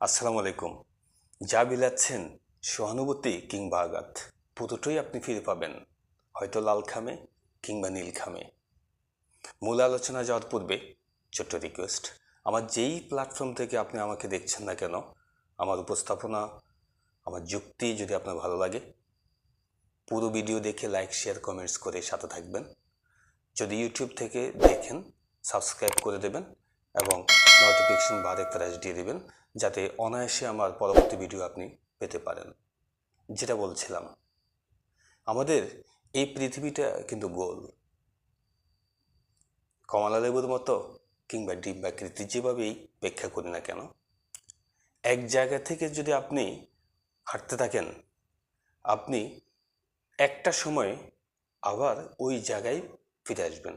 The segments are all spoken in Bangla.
আসসালামু আলাইকুম। যা বিলাচ্ছেন সহানুভূতি কিংবা আঘাত পুরোটাই আপনি ফিরে পাবেন, হয়তো লাল খামে কিংবা নীল খামে। মূল আলোচনা যাওয়ার পূর্বে ছোট্ট রিকোয়েস্ট, আমার যেই প্ল্যাটফর্ম থেকে আপনি আমাকে দেখছেন না কেন, আমার উপস্থাপনা, আমার যুক্তি যদি আপনার ভালো লাগে, পুরো ভিডিও দেখে লাইক, শেয়ার, কমেন্টস করে সাথে থাকবেন। যদি ইউটিউব থেকে দেখেন, সাবস্ক্রাইব করে দেবেন এবং নোটিফিকেশন বারে প্রাইস দিয়ে দেবেন যাতে অনায়াসে আমার পরবর্তী ভিডিও আপনি পেতে পারেন। যেটা বলছিলাম, আমাদের এই পৃথিবীটা কিন্তু গোল। কমলা লেবুর মতো কিংবা ডিম ডিম্বাকৃতি যেভাবেই ব্যাখ্যা করি না কেন, এক জায়গা থেকে যদি আপনি হাঁটতে থাকেন, আপনি একটা সময় আবার ওই জায়গায় ফিরে আসবেন।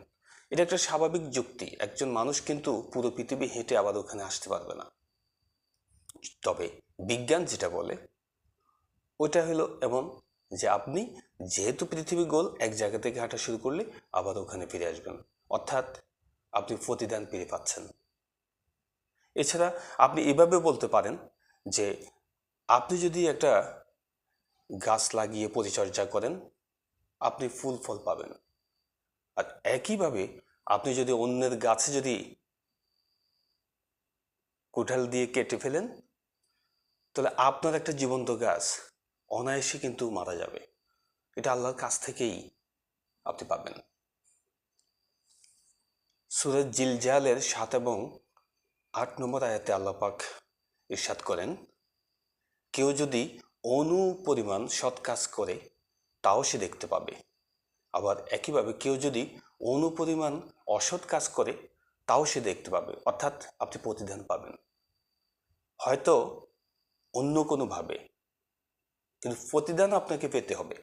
এটা একটা স্বাভাবিক যুক্তি। একজন মানুষ কিন্তু পুরো পৃথিবী হেঁটে আবার ওখানে আসতে পারবে না। তবে বিজ্ঞান যেটা বলে ওটা হলো এমন যে আপনি যেহেতু পৃথিবী গোল, এক জায়গা থেকে হাঁটা শুরু করলে আবার ওখানে ফিরে আসবেন। অর্থাৎ আপনি প্রতিদান পেয়ে পাচ্ছেন। এছাড়া আপনি এভাবে বলতে পারেন যে আপনি যদি একটা গাছ লাগিয়ে পরিচর্যা করেন, আপনি ফুল ফল পাবেন। আর একইভাবে আপনি যদি অন্যের গাছে যদি কোঠাল দিয়ে কেটে ফেলেন তাহলে আপনার একটা জীবন্ত গাছ, অনায়াসে কিন্তু মারা যাবে। এটা আল্লাহর কাছ থেকেই আপনি পাবেন। সুরজ জিলজালের সাত এবং আট নম্বর আয়াতে আল্লাপাক ইরশাদ করেন, কেউ যদি অনু পরিমাণ সৎ কাজ করে, তাও সে দেখতে পাবে। আবার একইভাবে কেউ যদি অনুপরিমাণ অসৎ কাজ করে, তাও সে দেখতে পাবে। অর্থাৎ আপনি প্রতিদান পাবেন। হয়তো অন্য কোনোভাবে কিন্তু প্রতিদান আপনাকে পেতে হবে।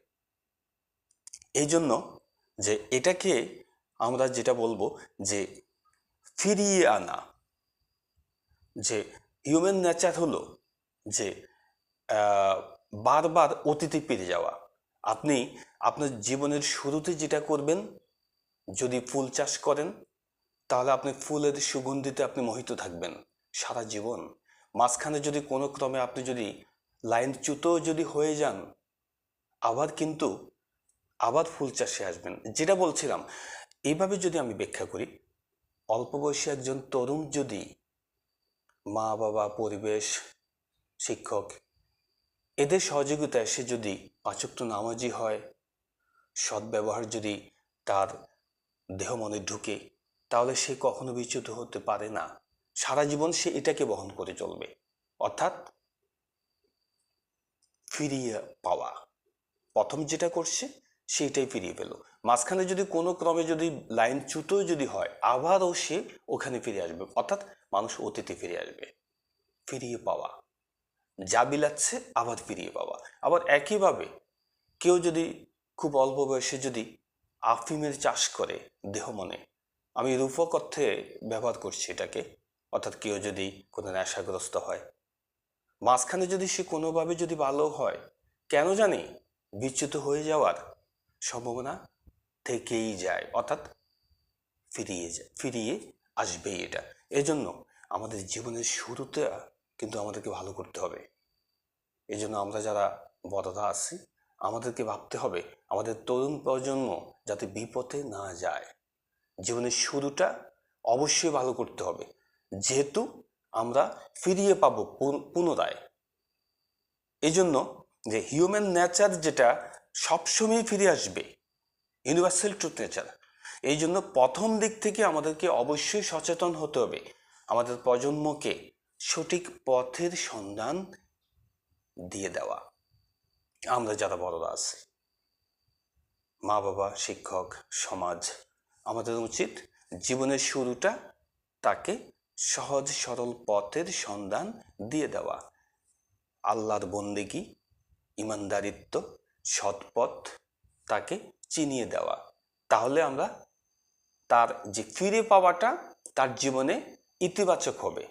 এই জন্য যে এটাকে আমরা যেটা বলব যে ফিরিয়ে আনা। যে হিউম্যান নেচার হলো যে বারবার অতীতে ফিরে যাওয়া। আপনি আপনার জীবনের শুরুতে যেটা করবেন, যদি ফুল চাষ করেন, তাহলে আপনি ফুলের সুগন্ধিতে আপনি মোহিত থাকবেন সারা জীবন। মাঝখানে যদি কোনো ক্রমে আপনি যদি লাইনচ্যুত যদি হয়ে যান, আবার কিন্তু আবার ফুল চাষে আসবেন। যেটা বলছিলাম এইভাবে যদি আমি ব্যাখ্যা করি, অল্প বয়সী একজন তরুণ যদি মা বাবা পরিবেশ, শিক্ষক, এদের সহযোগিতায় সে যদি পাচক্ত নামাজি হয় সদ্ব্যবহার যদি তার দেহ মনে ঢুকে, তাহলে সে কখনো বিচ্যুত হতে পারে না। সারা জীবন সে এটাকে বহন করে চলবে। অর্থাৎ ফিরিয়ে পাওয়া। প্রথম যেটা করছে, সেইটাই ফিরিয়ে পেল। মাঝখানে যদি কোনো ক্রমে যদি লাইন চ্যুত যদি হয়, আবারও সে ওখানে ফিরে আসবে। অর্থাৎ মানুষ অতীতে ফিরে আসবে। ফিরিয়ে পাওয়া। যা বিলাচ্ছে, আবার ফিরিয়ে পাওয়া। আবার একইভাবে কেউ যদি খুব অল্প বয়সে যদি আফিমের চাষ করে দেহ মনে, আমি রূপক অর্থে ব্যবহার করছি এটাকে অর্থাৎ কেউ যদি কোনো নেশাগ্রস্ত হয়। মাঝখানে যদি সে কোনোভাবে যদি ভালো হয়, কেন জানি বিচ্যুত হয়ে যাওয়ার সম্ভাবনা থেকেই যায়। অর্থাৎ ফিরিয়ে যায়, ফিরিয়ে আসবেই এটা। এজন্য আমাদের জীবনের শুরুতে কিন্তু আমাদেরকে ভালো করতে হবে। এই জন্য আমরা যারা বড়রা আছি, আমাদেরকে ভাবতে হবে, আমাদের তরুণ প্রজন্ম যাতে বিপথে না যায়। জীবনের শুরুটা অবশ্যই ভালো করতে হবে। যেহেতু আমরা ফিরিয়ে পাবো পুন- পুনরায়। এই জন্য যে হিউম্যান নেচার যেটা সবসময় ফিরে আসবে ইউনিভার্সাল ট্রুথ নেচার এই জন্য প্রথম দিক থেকে আমাদেরকে অবশ্যই সচেতন হতে হবে। আমাদের প্রজন্মকে সঠিক পথের সন্ধান দিয়ে দেওয়া। আমরা যারা বড়রা আছি, মা বাবা, শিক্ষক, সমাজ, আমাদের উচিত জীবনের শুরুটা তাকে সহজ সরল পথের সন্ধান দিয়ে দেওয়া। আল্লাহর বন্দেগি ইমানদারিত্ব সৎপথ তাকে চিনিয়ে দেওয়া। তাহলে আমরা তার যে ফিরে পাওয়াটা তার জীবনে ইতিবাচক হবে।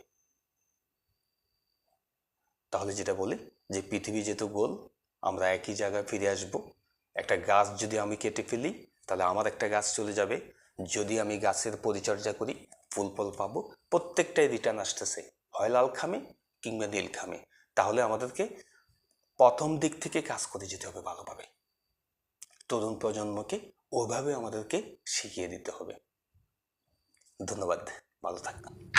তাহলে যেটা বলি, যে পৃথিবী যেহেতু গোল, আমরা একই জায়গায় ফিরে আসব। একটা গাছ যদি আমি কেটে ফেলি, তাহলে আমার একটা গাছ চলে যাবে। যদি আমি গাছের পরিচর্যা করি ফুল ফল পাবো, প্রত্যেকটাই রিটার্ন আসতেছে। হয় লাল খামে কিংবা নীল খামে। তাহলে আমাদেরকে প্রথম দিক থেকে কাজ করে যেতে হবে ভালোভাবে। তরুণ প্রজন্মকে ওইভাবে আমাদেরকে শিখিয়ে দিতে হবে। ধন্যবাদ। ভালো থাকবেন।